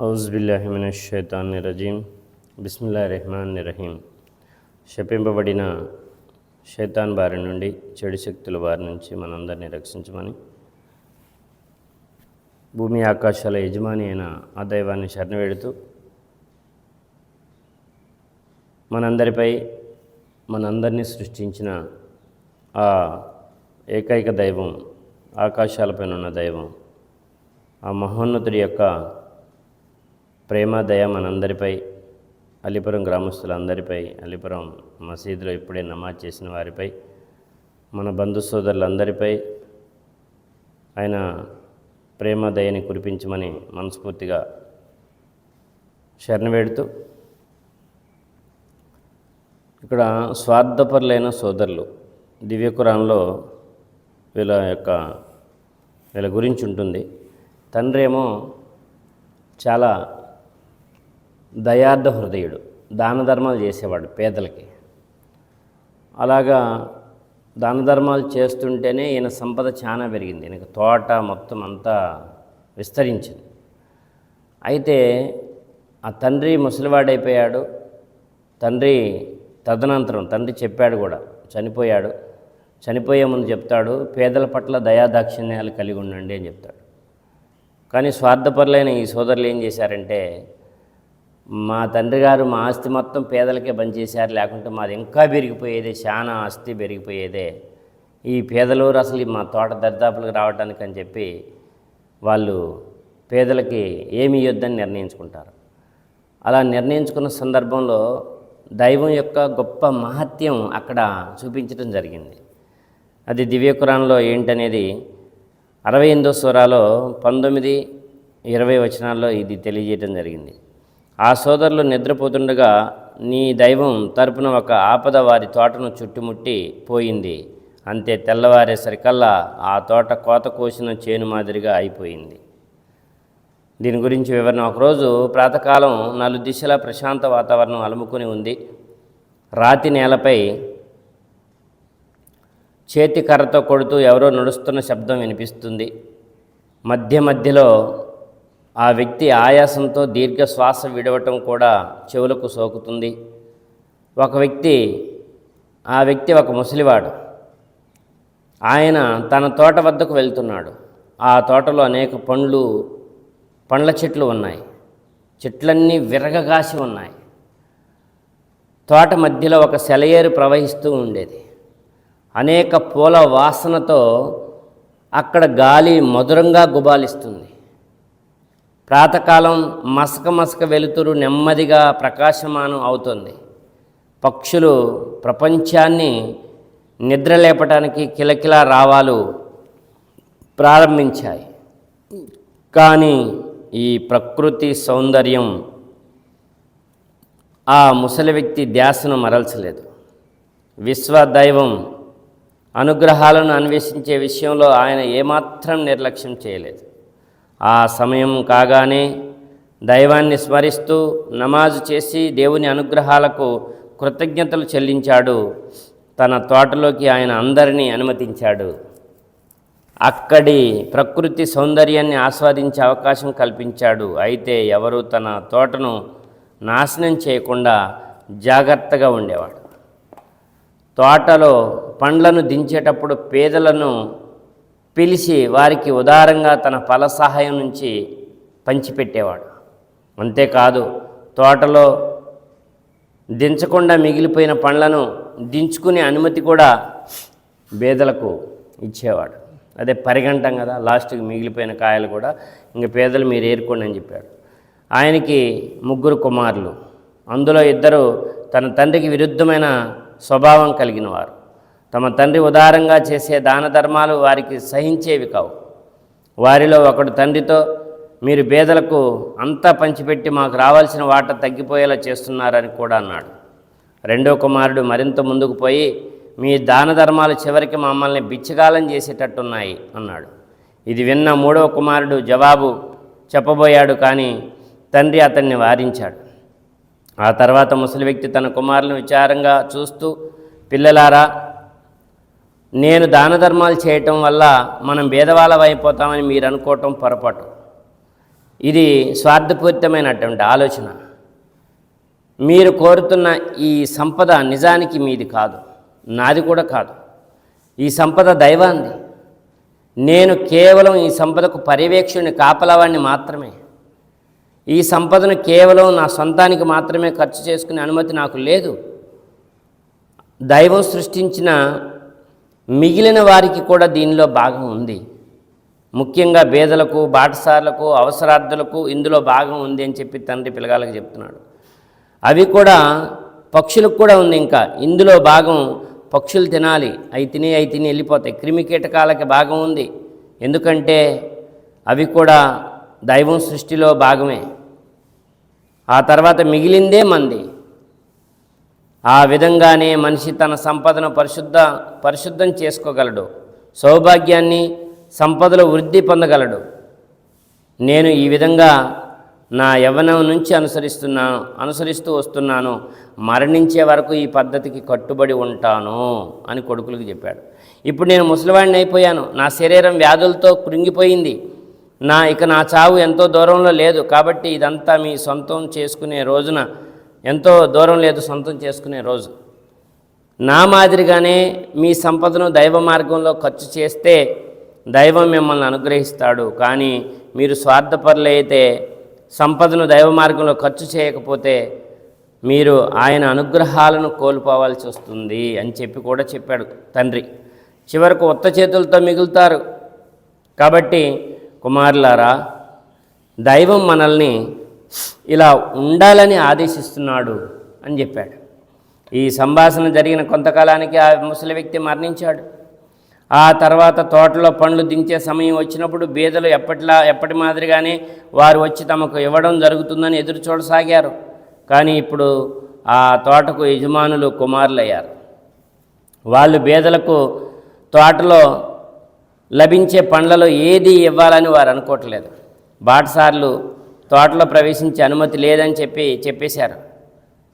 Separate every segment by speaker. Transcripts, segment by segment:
Speaker 1: ఔజ్బిల్లాహిమినషైతాన్ రజీం బిస్మిల్లా రెహమాన్ రహీం శపింపబడిన శైతాన్ బారి నుండి చెడు శక్తుల బారి నుంచి మనందరినీ రక్షించమని భూమి ఆకాశాల యజమాని అయిన ఆ దైవాన్ని శరణవేడుతూ మనందరిపై మనందరినీ సృష్టించిన ఆ ఏకైక దైవం ఆకాశాలపైన ఉన్న దైవం ఆ మహోన్నతుడి యొక్క ప్రేమ దయ మనందరిపై అలిపురం గ్రామస్తులందరిపై అలీపురం మసీదులో ఇప్పుడే నమాజ్ చేసిన వారిపై మన బంధు సోదరులందరిపై ఆయన ప్రేమ దయని కురిపించమని మనస్ఫూర్తిగా శరణవేడుతూ ఇక్కడ స్వార్థపరులైన సోదరులు దివ్యకురాన్లో వీళ్ళ యొక్క వీళ్ళ గురించి ఉంటుంది. తండ్రి ఏమో చాలా దయార్థ హృదయుడు దాన ధర్మాలు చేసేవాడు పేదలకి. అలాగా దాన ధర్మాలు చేస్తుంటేనే ఈయన సంపద చాలా పెరిగింది. ఈయనకు తోట మొత్తం అంతా విస్తరించింది. అయితే ఆ తండ్రి ముసలివాడైపోయాడు. తండ్రి తదనంతరం తండ్రి చెప్పాడు కూడా చనిపోయాడు. చనిపోయే ముందు చెప్తాడు పేదల పట్ల దయాదాక్షిణ్యాలు కలిగి ఉండండి అని చెప్తాడు. కానీ స్వార్థపరులైన ఈ సోదరులు ఏం చేశారంటే మా తండ్రి గారు మా ఆస్తి మొత్తం పేదలకే పనిచేశారు లేకుంటే మాది ఇంకా పెరిగిపోయేదే చాలా ఆస్తి పెరిగిపోయేదే ఈ పేదలూరు అసలు మా తోట దరిదాపులకు రావడానికి అని చెప్పి వాళ్ళు పేదలకి ఏమి ఇవ్వద్దని నిర్ణయించుకుంటారు. అలా నిర్ణయించుకున్న సందర్భంలో దైవం యొక్క గొప్ప మహత్యం అక్కడ చూపించడం జరిగింది. అది దివ్యకురాన్లో ఏంటనేది అరవై ఎనిమిదో స్వరాలో పంతొమ్మిది ఇరవై వచనాల్లో ఇది తెలియజేయడం జరిగింది. ఆ సోదరులు నిద్రపోతుండగా నీ దైవం తరపున ఒక ఆపద వారి తోటను చుట్టుముట్టి పోయింది. అంతే తెల్లవారేసరికల్లా ఆ తోట కోత కోసిన చేను మాదిరిగా అయిపోయింది. దీని గురించి వివరణ. ఒకరోజు ప్రాతకాలం నలు దిశల ప్రశాంత వాతావరణం అలుముకొని ఉంది. రాతి నేలపై చేతి కర్రతో కొడుతూ ఎవరో నడుస్తున్న శబ్దం వినిపిస్తుంది. మధ్య మధ్యలో ఆ వ్యక్తి ఆయాసంతో దీర్ఘ శ్వాస విడవటం కూడా చెవులకు సోకుతుంది. ఒక వ్యక్తి ఆ వ్యక్తి ఒక ముసలివాడు. ఆయన తన తోట వద్దకు వెళ్తున్నాడు. ఆ తోటలో అనేక పండ్లు పండ్ల చెట్లు ఉన్నాయి. చెట్లన్నీ విరగగాసి ఉన్నాయి. తోట మధ్యలో ఒక సెలయేరు ప్రవహిస్తూ ఉండేది. అనేక పూల వాసనతో అక్కడ గాలి మధురంగా గుబాలిస్తుంది. ప్రాతకాలం మసక మసక వెలుతురు నెమ్మదిగా ప్రకాశమానం అవుతుంది. పక్షులు ప్రపంచాన్ని నిద్రలేపటానికి కిలకిల రావాలు ప్రారంభించాయి. కానీ ఈ ప్రకృతి సౌందర్యం ఆ ముసలి వ్యక్తి ధ్యాసను మరల్చలేదు. విశ్వదైవం అనుగ్రహాలను అన్వేషించే విషయంలో ఆయన ఏమాత్రం నిర్లక్ష్యం చేయలేదు. ఆ సమయం కాగానే దైవాన్ని స్మరిస్తూ నమాజు చేసి దేవుని అనుగ్రహాలకు కృతజ్ఞతలు చెల్లించాడు. తన తోటలోకి ఆయన అందరినీ అనుమతించాడు. అక్కడి ప్రకృతి సౌందర్యాన్ని ఆస్వాదించే అవకాశం కల్పించాడు. అయితే ఎవరు తన తోటను నాశనం చేయకుండా జాగ్రత్తగా ఉండేవాడు. తోటలో పండ్లను దించేటప్పుడు పేదలను పిలిచి వారికి ఉదారంగా తన ఫల సహాయం నుంచి పంచిపెట్టేవాడు. అంతేకాదు తోటలో దించకుండా మిగిలిపోయిన పండ్లను దించుకునే అనుమతి కూడా పేదలకు ఇచ్చేవాడు. అదే పరిగంటం కదా లాస్ట్కి మిగిలిపోయిన కాయలు కూడా ఇంక పేదలు మీరు ఏరుకోండి అని చెప్పాడు. ఆయనకి ముగ్గురు కుమారులు. అందులో ఇద్దరు తన తండ్రికి విరుద్ధమైన స్వభావం కలిగిన వారు తమ తండ్రి ఉదారంగా చేసే దాన ధర్మాలు వారికి సహించేవి కావు. వారిలో ఒకడు తండ్రితో మీరు పేదలకు అంతా పంచిపెట్టి మాకు రావాల్సిన వాట తగ్గిపోయేలా చేస్తున్నారని కూడా అన్నాడు. రెండో కుమారుడు మరింత ముందుకు పోయి మీ దాన ధర్మాలు చివరికి మమ్మల్ని బిచ్చగాలం చేసేటట్టున్నాయి అన్నాడు. ఇది విన్న మూడవ కుమారుడు జవాబు చెప్పబోయాడు కానీ తండ్రి అతన్ని వారించాడు. ఆ తర్వాత ముసలి వ్యక్తి తన కుమారులను విచారంగా చూస్తూ పిల్లలారా నేను దాన ధర్మాలు చేయటం వల్ల మనం భేదవాళ్ళం అయిపోతామని మీరు అనుకోవటం పొరపాటు. ఇది స్వార్థపూరితమైనటువంటి ఆలోచన. మీరు కోరుతున్న ఈ సంపద నిజానికి మీది కాదు నాది కూడా కాదు. ఈ సంపద దైవాంది. నేను కేవలం ఈ సంపదకు పర్యవేక్షణని కాపలవాడిని మాత్రమే. ఈ సంపదను కేవలం నా సొంతానికి మాత్రమే ఖర్చు చేసుకునే అనుమతి నాకు లేదు. దైవం సృష్టించిన మిగిలిన వారికి కూడా దీనిలో భాగం ఉంది. ముఖ్యంగా బేదలకు బాటసార్లకు అవసరార్థులకు ఇందులో భాగం ఉంది అని చెప్పి తండ్రి పిలగాలకు చెప్తున్నాడు. అవి కూడా పక్షులకు కూడా ఉంది ఇంకా. ఇందులో భాగం పక్షులు తినాలి. అవి తిని అవి తిని వెళ్ళిపోతాయి. క్రిమి కీటకాలకి భాగం ఉంది. ఎందుకంటే అవి కూడా దైవం సృష్టిలో భాగమే. ఆ తర్వాత మిగిలిందే మంది. ఆ విధంగానే మనిషి తన సంపదను పరిశుద్ధ పరిశుద్ధం చేసుకోగలడు. సౌభాగ్యాన్ని సంపదలో వృద్ధి పొందగలడు. నేను ఈ విధంగా నా యవ్వనం నుంచి అనుసరిస్తున్నాను అనుసరిస్తూ వస్తున్నాను. మరణించే వరకు ఈ పద్ధతికి కట్టుబడి ఉంటాను అని కొడుకులకు చెప్పాడు. ఇప్పుడు నేను ముసలివాడిని అయిపోయాను. నా శరీరం వ్యాధులతో కృంగిపోయింది. నా ఇక నా చావు ఎంతో దూరంలో లేదు. కాబట్టి ఇదంతా మీ సొంతం చేసుకునే రోజున ఎంతో దూరం లేదు సొంతం చేసుకునే రోజు. నా మాదిరిగానే మీ సంపదను దైవ మార్గంలో ఖర్చు చేస్తే దైవం మిమ్మల్ని అనుగ్రహిస్తాడు. కానీ మీరు స్వార్థపరులైతే సంపదను దైవ మార్గంలో ఖర్చు చేయకపోతే మీరు ఆయన అనుగ్రహాలను కోల్పోవాల్సి వస్తుంది అని చెప్పి కూడా చెప్పాడు తండ్రి. చివరకు ఉత్త చేతులతో మిగులుతారు. కాబట్టి కుమారులారా దైవం మనల్ని ఇలా ఉండాలని ఆదేశిస్తున్నాడు అని చెప్పాడు. ఈ సంభాషణ జరిగిన కొంతకాలానికి ఆ ముసలి వ్యక్తి మరణించాడు. ఆ తర్వాత తోటలో పండ్లు దించే సమయం వచ్చినప్పుడు బీదలు ఎప్పటిలా ఎప్పటి మాదిరిగానే వారు వచ్చి తమకు ఇవ్వడం జరుగుతుందని ఎదురు చూడసాగారు. కానీ ఇప్పుడు ఆ తోటకు యజమానులు కుమారులయ్యారు. వాళ్ళు బీదలకు తోటలో లభించే పండ్లలో ఏది ఇవ్వాలని వారు అనుకోవట్లేదు. బాటసార్లు తోటలో ప్రవేశించే అనుమతి లేదని చెప్పి చెప్పేశారు.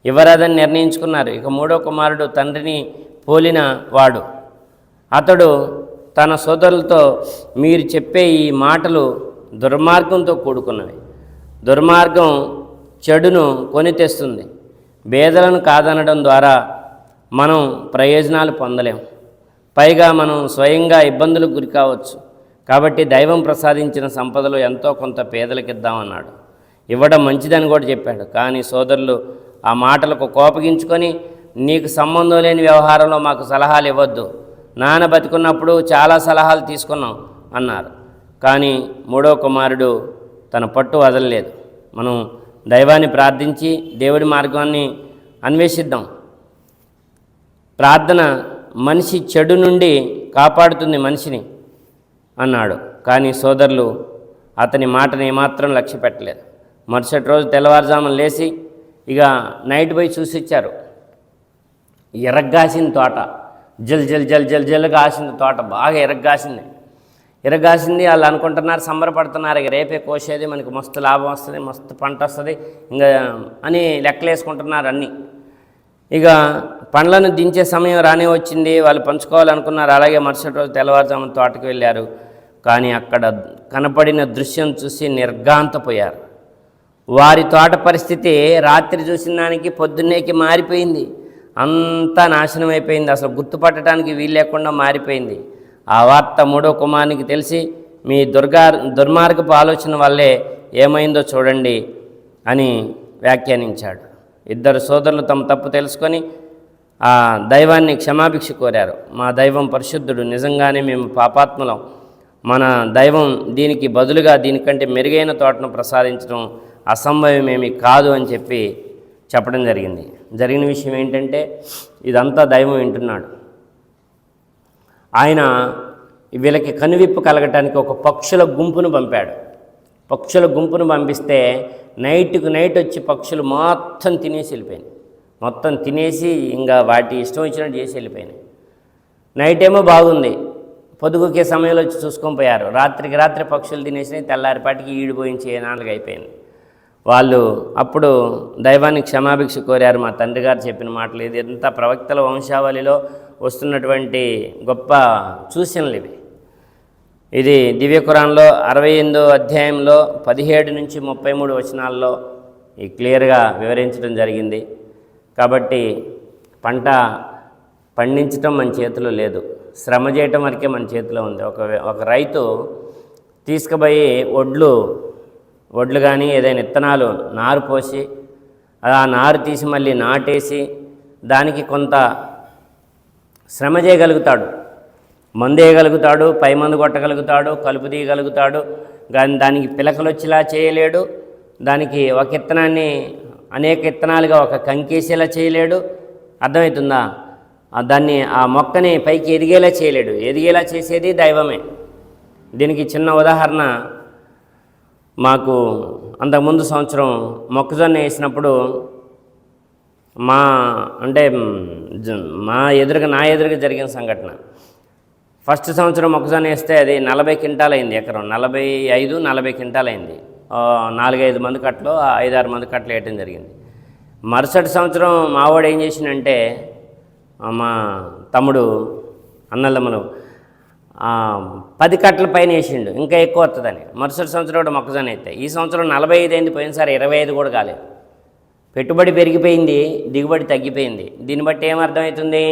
Speaker 1: ఇవ్వరాదని నిర్ణయించుకున్నారు. ఇక మూడో కుమారుడు తండ్రిని పోలిన వాడు. అతడు తన సోదరులతో మీరు చెప్పే ఈ మాటలు దుర్మార్గంతో కూడుకున్నవి. దుర్మార్గం చెడును కొని తెస్తుంది. బేదలను కాదనడం ద్వారా మనం ప్రయోజనాలు పొందలేం. పైగా మనం స్వయంగా ఇబ్బందులకు గురి కావచ్చు. కాబట్టి దైవం ప్రసాదించిన సంపదలు ఎంతో కొంత పేదలకు ఇద్దామన్నాడు ఇవ్వడం మంచిదని కూడా చెప్పాడు. కానీ సోదరులు ఆ మాటలకు కోపగించుకొని నీకు సంబంధం లేని వ్యవహారంలో మాకు సలహాలు ఇవ్వద్దు. నాన్న బతికున్నప్పుడు చాలా సలహాలు తీసుకున్నాం అన్నారు. కానీ మూడో కుమారుడు తన పట్టు వదలలేదు. మనం దైవాన్ని ప్రార్థించి దేవుడి మార్గాన్ని అన్వేషిద్దాం. ప్రార్థన మనిషి చెడు నుండి కాపాడుతుంది మనిషిని అన్నాడు. కానీ సోదరులు అతని మాటని ఏమాత్రం లక్ష్య పెట్టలేదు మరుసటి రోజు తెల్లవారుజామున లేచి ఇక నైట్ పోయి చూసి ఇచ్చారు తోట. జల్ జల్ జల్ జల్ జల్ కాసింది తోట. బాగా ఎరగ్గాసింది ఎర్రగాసింది వాళ్ళు అనుకుంటున్నారు సంబరపడుతున్నారు ఇక రేపే కోసేది మనకి మస్తు లాభం వస్తుంది మస్తు పంట వస్తుంది ఇంకా అని లెక్కలేసుకుంటున్నారు అన్నీ. ఇక పండ్లను దించే సమయం రానే వచ్చింది వాళ్ళు పంచుకోవాలనుకున్నారు అలాగే మరుసటి రోజు తెల్లవారుజామున తోటకు వెళ్ళారు. కానీ అక్కడ కనపడిన దృశ్యం చూసి నిర్గాంతపోయారు వారి తోట పరిస్థితి రాత్రి చూసిన దానికి పొద్దున్నేకి మారిపోయింది. అంతా నాశనం అయిపోయింది. అసలు గుర్తుపట్టడానికి వీలు లేకుండా మారిపోయింది. ఆ వార్త మూడో కుమారునికి తెలిసి మీ దుర్గా దుర్మార్గపు ఆలోచన వల్లే ఏమైందో చూడండి అని వ్యాఖ్యానించాడు. ఇద్దరు సోదరులు తమ తప్పు తెలుసుకొని ఆ దైవాన్ని క్షమాభిక్ష కోరారు. మా దైవం పరిశుద్ధుడు. నిజంగానే మేము పాపాత్మలం. మన దైవం దీనికి బదులుగా దీనికంటే మెరుగైన తోటను ప్రసాదించడం అసంభవమేమి కాదు అని చెప్పి చెప్పడం జరిగింది. జరిగిన విషయం ఏంటంటే ఇదంతా దైవం వింటున్నాడు. ఆయన వీళ్ళకి కనువిప్పు కలగటానికి ఒక పక్షుల గుంపును పంపాడు. పక్షుల గుంపును పంపిస్తే నైట్కు నైట్ వచ్చి పక్షులు మొత్తం తినేసి వెళ్ళిపోయినాయి. మొత్తం తినేసి ఇంకా వాటి ఇష్టం వచ్చినట్టు చేసి వెళ్ళిపోయినాయి. నైట్ ఏమో బాగుంది. పొదుగుకే సమయంలో వచ్చి చూసుకొని పోయారు. రాత్రికి రాత్రి పక్షులు తినేసినాయి. తెల్లారిపాటికి ఈడిపోయించి నాలుగు అయిపోయింది వాళ్ళు అప్పుడు దైవాన్ని క్షమాభిక్ష కోరారు. మా తండ్రి గారు చెప్పిన మాటలు ఇది. ఎంత ప్రవక్తల వంశావళిలో వస్తున్నటువంటి గొప్ప సూచనలు ఇవి. ఇది దివ్యకురాన్లో అరవై ఎనిమిదో అధ్యాయంలో పదిహేడు నుంచి ముప్పై మూడు వచనాల్లో ఈ క్లియర్గా వివరించడం జరిగింది. కాబట్టి పంట పండించటం మన చేతిలో లేదు. శ్రమ చేయటం వరకే మన చేతిలో ఉంది. ఒక ఒక రైతు తీసుకుపోయి ఒడ్లు వడ్లు కానీ ఏదైనా ఇత్తనాలు నారు పోసి ఆ నారు తీసి మళ్ళీ నాటేసి దానికి కొంత శ్రమ చేయగలుగుతాడు. మందు వేయగలుగుతాడు పై మందు కొట్టగలుగుతాడు కలుపు తీయగలుగుతాడు కానీ దానికి పిలకలు వచ్చేలా చేయలేడు. దానికి ఒక ఇత్తనాన్ని అనేక ఇత్తనాలుగా ఒక కంకేసేలా చేయలేడు. అర్థమవుతుందా? దాన్ని ఆ మొక్కని పైకి ఎదిగేలా చేయలేడు. ఎదిగేలా చేసేది దైవమే. దీనికి చిన్న ఉదాహరణ మాకు అంతకుముందు సంవత్సరం మొక్కజొన్న వేసినప్పుడు మా అంటే జ- మా ఎదురుగా నా ఎదురుగా జరిగిన సంఘటన. ఫస్ట్ సంవత్సరం మొక్కజొన్న వేస్తే అది నలభై క్వింటాల్ అయింది ఎకరం. నలభై ఐదు నలభై క్వింటాల్ అయింది నాలుగైదు మంది కట్టలు ఐదారు మంది కట్టలు వేయటం జరిగింది. మరుసటి సంవత్సరం మావాడు ఏం చేసిండంటే మా తమ్ముడు అన్నలమ్మలు పది కట్టల పైన వేసిండు. ఇంకా ఎక్కువ వస్తుందని మరుసటి సంవత్సరం కూడా మొక్కజొన్న అయితే ఈ సంవత్సరం నలభై ఐదు అయింది పోయినసారి ఇరవై ఐదు కూడా కాలేదు. పెట్టుబడి పెరిగిపోయింది దిగుబడి తగ్గిపోయింది. దీన్ని బట్టి ఏమర్థమవుతుంది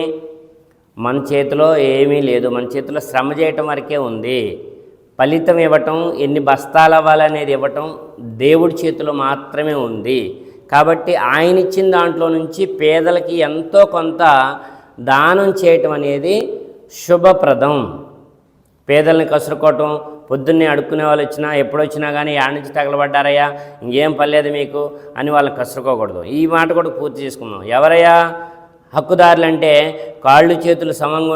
Speaker 1: మన చేతిలో ఏమీ లేదు. మన చేతిలో శ్రమ చేయటం వరకే ఉంది. ఫలితం ఇవ్వటం ఎన్ని బస్తాలు అవ్వాలనేది ఇవ్వటం దేవుడి చేతిలో మాత్రమే ఉంది. కాబట్టి ఆయన ఇచ్చిన దాంట్లో నుంచి పేదలకి ఎంతో కొంత దానం చేయటం అనేది శుభప్రదం. పేదల్ని కసురుకోవటం పొద్దున్నే అడుక్కునే వాళ్ళు వచ్చినా ఎప్పుడొచ్చినా కానీ యాడ నుంచి తగలబడ్డారయ్యా? ఇంకేం పర్లేదు మీకు? అని వాళ్ళని కసురుకోకూడదు. ఈ మాట కూడా పూర్తి చేసుకుందాం. ఎవరయ్యా? హక్కుదారులు అంటే కాళ్ళు చేతులు సమంగా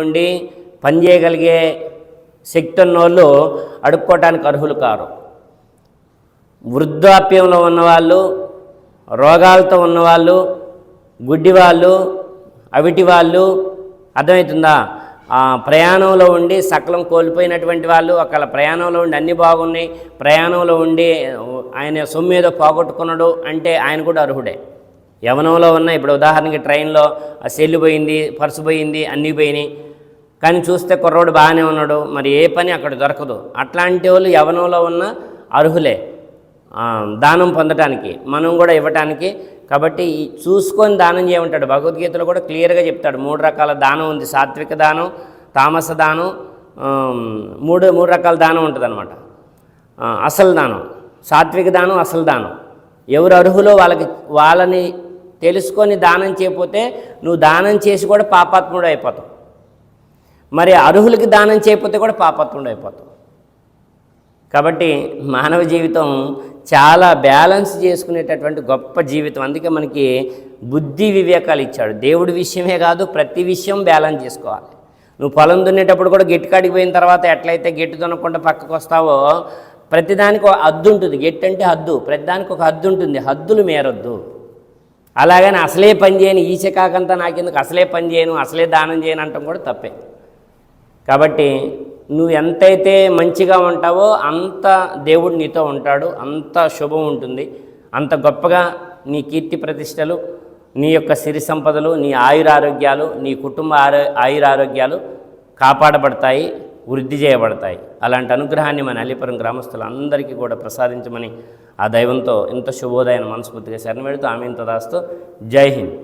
Speaker 1: పని చేయగలిగే శక్తి ఉన్నోళ్ళు అడుక్కోవటానికి అర్హులు కారు. వృద్ధాప్యంలో ఉన్నవాళ్ళు రోగాలతో ఉన్నవాళ్ళు గుడ్డివాళ్ళు అవిటి వాళ్ళు అర్థమవుతుందా? ప్రయాణంలో ఉండి సకలం కోల్పోయినటువంటి వాళ్ళు ఒకళ్ళ ప్రయాణంలో ఉండి అన్నీ బాగున్నాయి ప్రయాణంలో ఉండి ఆయన సొమ్ము ఏదో పోగొట్టుకున్నాడు అంటే ఆయన కూడా అర్హుడే. యవనంలో ఉన్న ఇప్పుడు ఉదాహరణకి ట్రైన్లో సెల్లు పోయింది పర్సు పోయింది అన్నీ పోయినాయి. కానీ చూస్తే కుర్రోడు బాగానే ఉన్నాడు మరి ఏ పని అక్కడ దొరకదు. అట్లాంటి వాళ్ళు యవనంలో ఉన్న అర్హులే. దానం పొందటానికి మనం కూడా ఇవ్వటానికి కాబట్టి చూసుకొని దానం చేయమంటాడు. భగవద్గీతలో కూడా క్లియర్గా చెప్తాడు. మూడు రకాల దానం ఉంది. సాత్విక దానం తామస దానం మూడు మూడు రకాల దానం ఉంటుంది అనమాట అసలు దానం. సాత్విక దానం అసలు దానం. ఎవరు అర్హులో వాళ్ళకి వాళ్ళని తెలుసుకొని దానం చేయకపోతే నువ్వు దానం చేసి కూడా పాపాత్ముడు అయిపోతావు. మరి అర్హులకి దానం చేయకపోతే కూడా పాపాత్ముడు అయిపోతావు. కాబట్టి మానవ జీవితం చాలా బ్యాలెన్స్ చేసుకునేటటువంటి గొప్ప జీవితం. అందుకే మనకి బుద్ధి వివేకాలు ఇచ్చాడు. దేవుడి విషయమే కాదు ప్రతి విషయం బ్యాలెన్స్ చేసుకోవాలి. నువ్వు పొలం దున్నేటప్పుడు కూడా గెట్టు కాడికి పోయిన తర్వాత ఎట్లయితే గెట్టు దున్నకుండా పక్కకు వస్తావో ప్రతిదానికి ఒక హద్దు ఉంటుంది. గెట్టు అంటే హద్దు. ప్రతిదానికి ఒక హద్దు ఉంటుంది. హద్దులు మేరొద్దు. అలాగని అసలే పని చేయను ఈచ కాకంతా నాకెందుకు? అసలే పని చేయను అసలే దానం చేయను అంటాం కూడా తప్పే. కాబట్టి నువ్వు ఎంతైతే మంచిగా ఉంటావో అంత దేవుడు నీతో ఉంటాడు అంత శుభం ఉంటుంది. అంత గొప్పగా నీ కీర్తి ప్రతిష్టలు నీ యొక్క సిరి సంపదలు నీ ఆయురారోగ్యాలు నీ కుటుంబ ఆరో ఆయురారోగ్యాలు కాపాడబడతాయి వృద్ధి చేయబడతాయి. అలాంటి అనుగ్రహాన్ని మన అల్లిపురం గ్రామస్తులందరికీ కూడా ప్రసాదించమని ఆ దైవంతో ఇంత శుభోదయాన్ని మనస్ఫూర్తిగా శరణ పెడుతూ ఆమె ఇంత దాస్తూ జై హింద్.